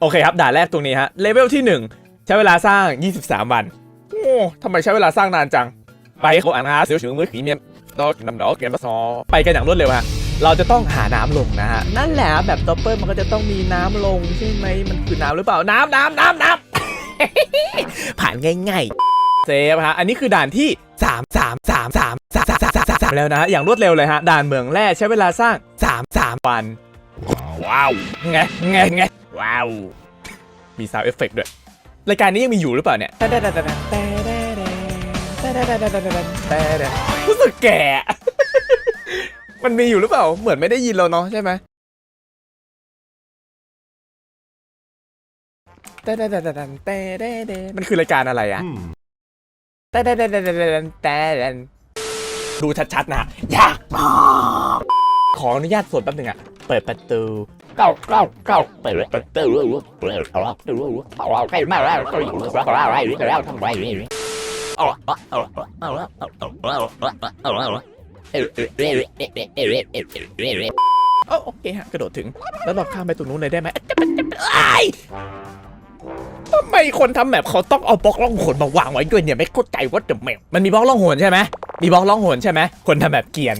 โอเคครับด่านแรกตรงนี้ฮะเลเวลที่ 1 ใช้เวลาสร้าง 23 วัน โอ้ทำไมใช้เวลาสร้างนานจัง ไปเขาอ่านฮะเสียวถึงมือขีเมียนดอกน้ำดอกเกมซอไปกันอย่างรวดเร็วฮะเราจะต้องหาน้ำลงนะฮะนั่นแหละแบบตอปเปอร์มันก็จะต้องมีน้ำลงใช่ไหมมันคือน้ำหรือเปล่าน้ำน้ำน้ำน้ำผ่านง่ายๆเซฟฮะอันนี้คือด่านที่3 3 3 3 3 3 3 3 3แล้วนะฮะอย่างรวดเร็วเลยฮะด่านเมืองแร่ใช้เวลาสร้าง 3 3 วันว้าวไงไงไง ว้าว มีซาวเอฟเฟกด้วย รายการนี้ยังมีอยู่หรือเปล่าเนี่ยรู้สึกแก่ มันมีอยู่หรือเปล่า เหมือนไม่ได้ยินเราเนาะใช่ไหมมันคือรายการอะไรอะดูชัดๆนะ ยากมาก ขออนุญาตสวดแป๊บหนึ่งอะ เปิดประตูเก้าเก้าเก้าเปิดประตูเรื่อเปิดประตูเรื่องเราใกล้มาแล้วก็อยู่แล้วอะไรหรือแล้วทำไรหรือโอเคฮะกระโดดถึง แล้วเราข้ามไปตรงนู้นเลยได้ไหมทำไมคนทำแบบเขาต้องเอาบล็อกล่องหนมาวางไว้ด้วยเนี่ยไม่เข้าใจว่าจะแมวมันมีบล็อกล่องหนใช่ไหมมีบล็อกล่องหนใช่ไหมคนทำแบบเกียน